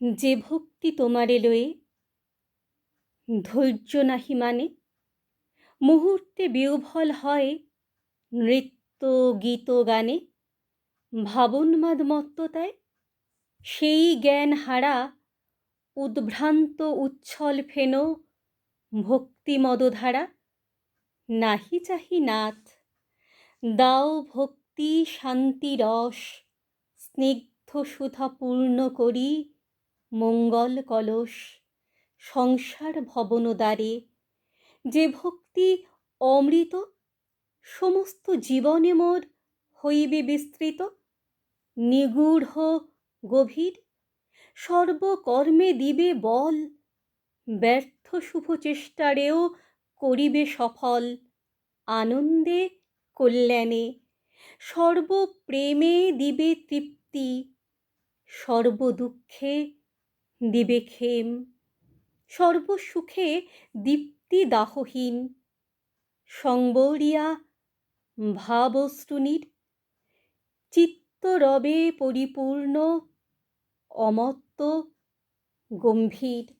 যে ভক্তি তোমারে লয়ে ধৈর্য নাহি মানে। মুহূর্তে বিহ্বল হয় নৃত্য, গীত, গানে। ভাবোন্মাদ মত্ততায় সেই জ্ঞান হারা উদ্ভ্রান্ত, উচ্ছল ফেন ভক্তিমদধারা নাহি চাহি নাথ, দাও ভক্তি শান্তি রস, স্নিগ্ধ সুধা পূর্ণ করি। মঙ্গল কলস, সংসার ভবন দ্বারে, যে ভক্তি অমৃত, সমস্ত জীবনে মোর হইবে বিস্তৃত, নিগূঢ়, গভীর, সর্বকর্মে দিবে বল, ব্যর্থ শুভ চেষ্টারেও করিবে সফল, আনন্দে, কল্যাণে, সর্বপ্রেমে দিবে তৃপ্তি, সর্বদুঃখে দিবে খেম সর্বসুখে দীপ্তি দাহহীন। সংবরিয়া ভাবস্তুনির চিত্তরবে পরিপূর্ণ অমত্ত গম্ভীর।